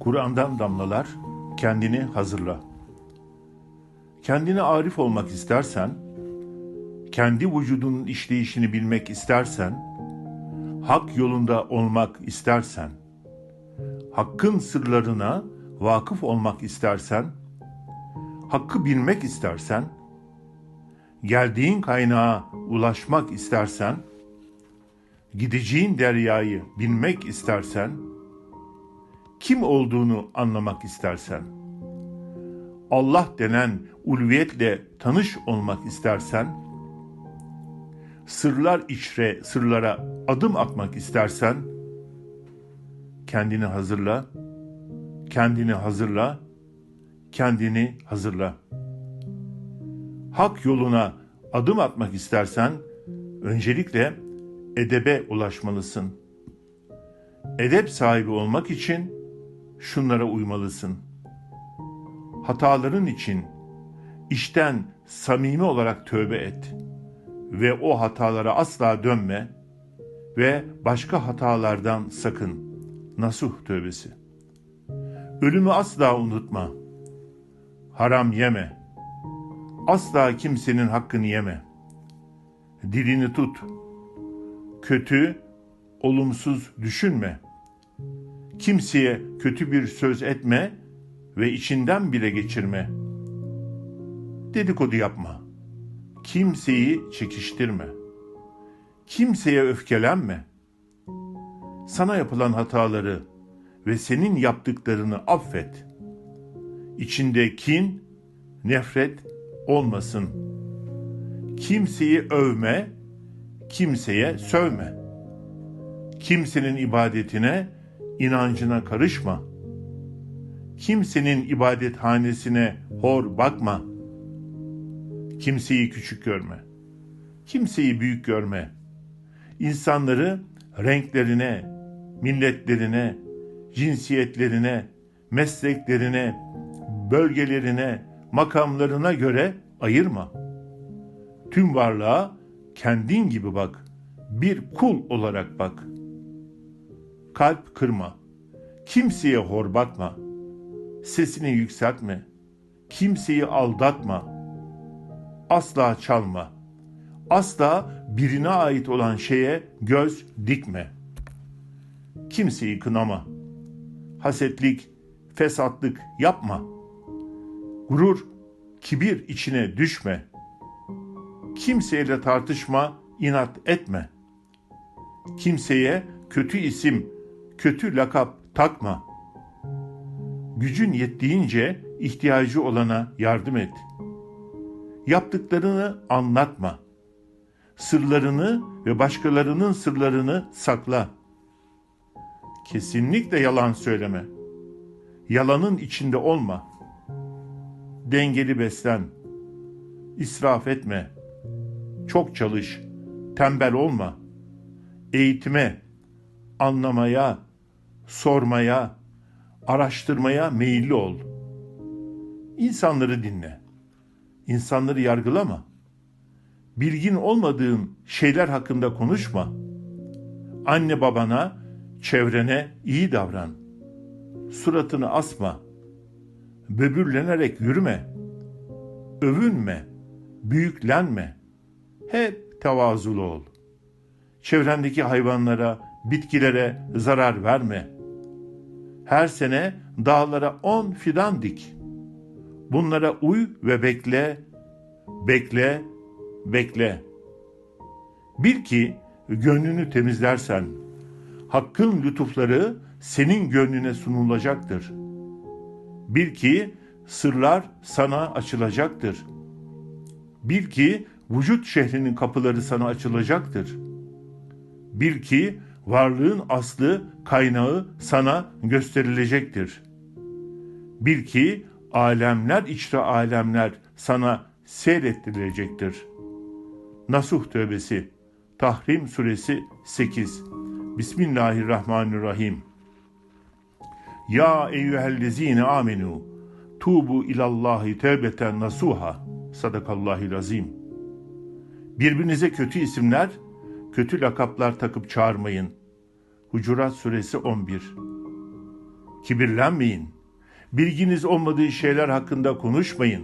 Kur'an'dan damlalar, kendini hazırla. Kendine arif olmak istersen, kendi vücudunun işleyişini bilmek istersen, hak yolunda olmak istersen, hakkın sırlarına vakıf olmak istersen, hakkı bilmek istersen, geldiğin kaynağa ulaşmak istersen, gideceğin deryayı bilmek istersen, kim olduğunu anlamak istersen, Allah denen ulviyetle tanış olmak istersen, sırlar içre sırlara adım atmak istersen, kendini hazırla, kendini hazırla, kendini hazırla. Hak yoluna adım atmak istersen, öncelikle edebe ulaşmalısın. Edep sahibi olmak için şunlara uymalısın. Hataların için işten samimi olarak tövbe et ve o hatalara asla dönme ve başka hatalardan sakın. Nasuh tövbesi. Ölümü asla unutma. Haram yeme. Asla kimsenin hakkını yeme. Dilini tut. Kötü, olumsuz düşünme. Kimseye kötü bir söz etme ve içinden bile geçirme. Dedikodu yapma. Kimseyi çekiştirme. Kimseye öfkelenme. Sana yapılan hataları ve senin yaptıklarını affet. İçinde kin, nefret olmasın. Kimseyi övme, kimseye sövme. Kimsenin ibadetine, inancına karışma. Kimsenin ibadethanesine hor bakma. Kimseyi küçük görme. Kimseyi büyük görme. İnsanları renklerine, milletlerine, cinsiyetlerine, mesleklerine, bölgelerine, makamlarına göre ayırma. Tüm varlığa kendin gibi bak. Bir kul olarak bak. Kalp kırma. Kimseye hor bakma. Sesini yükseltme. Kimseyi aldatma. Asla çalma. Asla birine ait olan şeye göz dikme. Kimseyi kınama. Hasetlik, fesatlık yapma. Gurur, kibir içine düşme. Kimseyle tartışma, inat etme. Kimseye kötü isim, kötü lakap takma. Gücün yettiğince ihtiyacı olana yardım et. Yaptıklarını anlatma. Sırlarını ve başkalarının sırlarını sakla. Kesinlikle yalan söyleme. Yalanın içinde olma. Dengeli beslen. İsraf etme. Çok çalış. Tembel olma. Eğitime, anlamaya, sormaya, araştırmaya meyilli ol. İnsanları dinle. İnsanları yargılama. Bilgin olmadığın şeyler hakkında konuşma. Anne babana, çevrene iyi davran. Suratını asma. Böbürlenerek yürüme. Övünme. Büyüklenme. Hep tevazulu ol. Çevrendeki hayvanlara, bitkilere zarar verme. Her sene dağlara on fidan dik. Bunlara uy ve bekle, bekle, bekle. Bil ki gönlünü temizlersen, hakkın lütufları senin gönlüne sunulacaktır. Bil ki sırlar sana açılacaktır. Bil ki vücut şehrinin kapıları sana açılacaktır. Bil ki varlığın aslı, kaynağı sana gösterilecektir. Bil ki alemler içre alemler sana seyrettirilecektir. Nasuh Tövbesi Tahrim Suresi 8 Bismillahirrahmanirrahim Ya eyyühellezine amenu tubu ilallahi tevbeten nasuha sadakallahil azim Birbirinize kötü isimler, kötü lakaplar takıp çağırmayın. Hucurat Suresi 11 Kibirlenmeyin. Bilginiz olmadığı şeyler hakkında konuşmayın.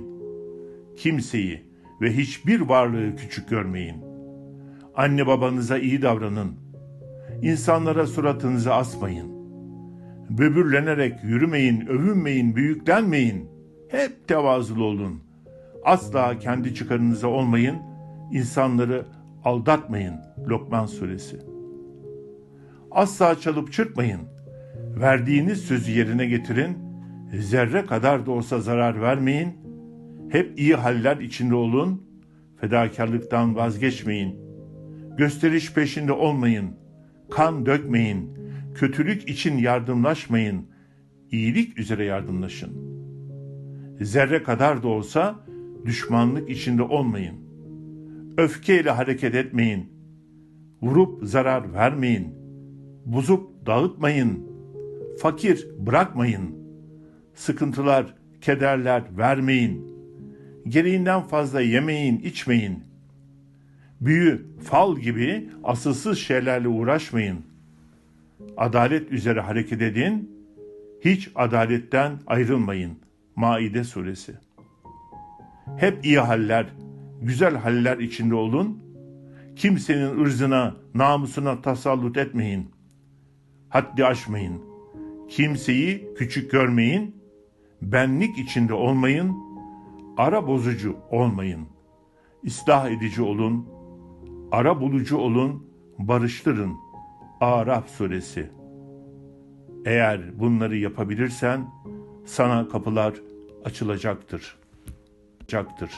Kimseyi ve hiçbir varlığı küçük görmeyin. Anne babanıza iyi davranın. İnsanlara suratınızı asmayın. Böbürlenerek yürümeyin, övünmeyin, büyüklenmeyin. Hep tevazulu olun. Asla kendi çıkarınıza olmayın. İnsanları aldatmayın. Lokman suresi. Asla çalıp çırpmayın. Verdiğiniz sözü yerine getirin. Zerre kadar da olsa zarar vermeyin. Hep iyi haller içinde olun. Fedakarlıktan vazgeçmeyin. Gösteriş peşinde olmayın. Kan dökmeyin. Kötülük için yardımlaşmayın. İyilik üzere yardımlaşın. Zerre kadar da olsa düşmanlık içinde olmayın. Öfkeyle hareket etmeyin. Vurup zarar vermeyin. Bozup dağıtmayın. Fakir bırakmayın. Sıkıntılar, kederler vermeyin. Gereğinden fazla yemeyin, içmeyin. Büyü, fal gibi asılsız şeylerle uğraşmayın. Adalet üzere hareket edin. Hiç adaletten ayrılmayın. Maide suresi. Hep iyi haller, güzel haller içinde olun. Kimsenin ırzına, namusuna tasallut etmeyin. Haddi aşmayın. Kimseyi küçük görmeyin. Benlik içinde olmayın. Ara bozucu olmayın. İslah edici olun. Ara bulucu olun. Barıştırın. Araf suresi. Eğer bunları yapabilirsen sana kapılar açılacaktır. Açacaktır.